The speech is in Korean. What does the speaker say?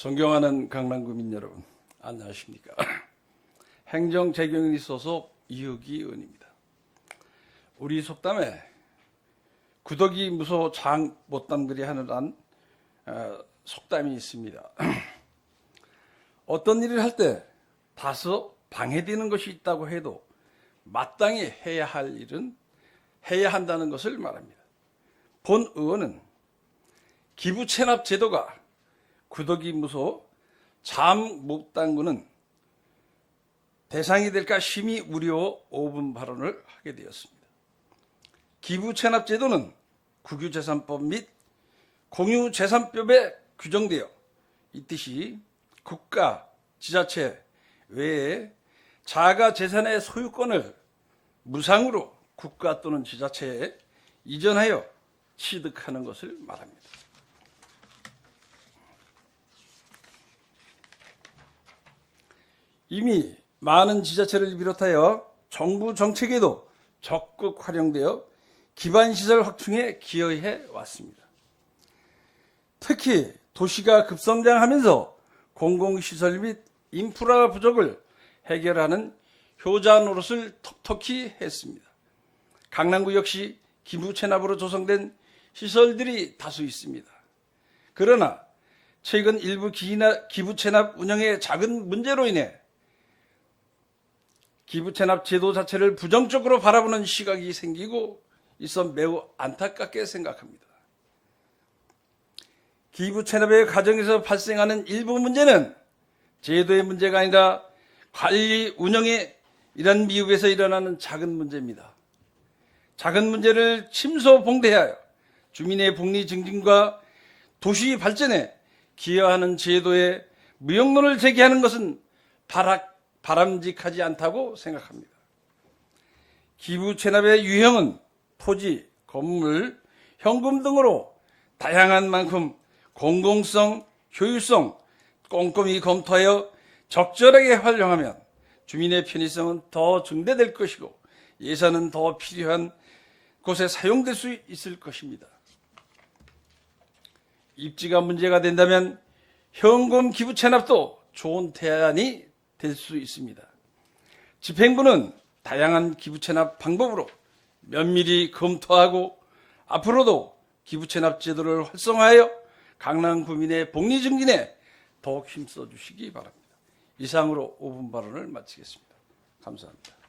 존경하는 강남구민 여러분, 안녕하십니까. 행정재경위 소속 이흑기 의원입니다. 우리 속담에 구더기 무소 장 못담들이 하는 어, 속담이 있습니다. 어떤 일을 할 때 다소 방해되는 것이 있다고 해도 마땅히 해야 할 일은 해야 한다는 것을 말합니다. 본 의원은 기부 체납 제도가 구더기 무소 잠 못 당구는 대상이 될까 심히 우려 5분 발언을 하게 되었습니다. 기부 체납 제도는 국유재산법 및 공유재산법에 규정되어 있듯이 국가, 지자체 외에 자가 재산의 소유권을 무상으로 국가 또는 지자체에 이전하여 취득하는 것을 말합니다. 이미 많은 지자체를 비롯하여 정부 정책에도 적극 활용되어 기반시설 확충에 기여해 왔습니다. 특히 도시가 급성장하면서 공공시설 및 인프라 부족을 해결하는 효자 노릇을 톡톡히 했습니다. 강남구 역시 기부 체납으로 조성된 시설들이 다수 있습니다. 그러나 최근 일부 기부 체납 운영의 작은 문제로 인해 기부 체납 제도 자체를 부정적으로 바라보는 시각이 생기고 있어 매우 안타깝게 생각합니다. 기부 체납의 과정에서 발생하는 일부 문제는 제도의 문제가 아니라 관리 운영의 이런 미흡에서 일어나는 작은 문제입니다. 작은 문제를 침소봉대하여 주민의 복리 증진과 도시 발전에 기여하는 제도에 무용론을 제기하는 것은 바락, 바람직하지 않다고 생각합니다. 기부 체납의 유형은 토지, 건물, 현금 등으로 다양한 만큼 공공성, 효율성 꼼꼼히 검토하여 적절하게 활용하면 주민의 편의성은 더 증대될 것이고 예산은 더 필요한 곳에 사용될 수 있을 것입니다. 입지가 문제가 된다면 현금 기부 체납도 좋은 대안이 될 수 있습니다. 집행부는 다양한 기부 체납 방법으로 면밀히 검토하고 앞으로도 기부 체납 제도를 활성화하여 강남 구민의 복리 증진에 더욱 힘써 주시기 바랍니다. 이상으로 5분 발언을 마치겠습니다. 감사합니다.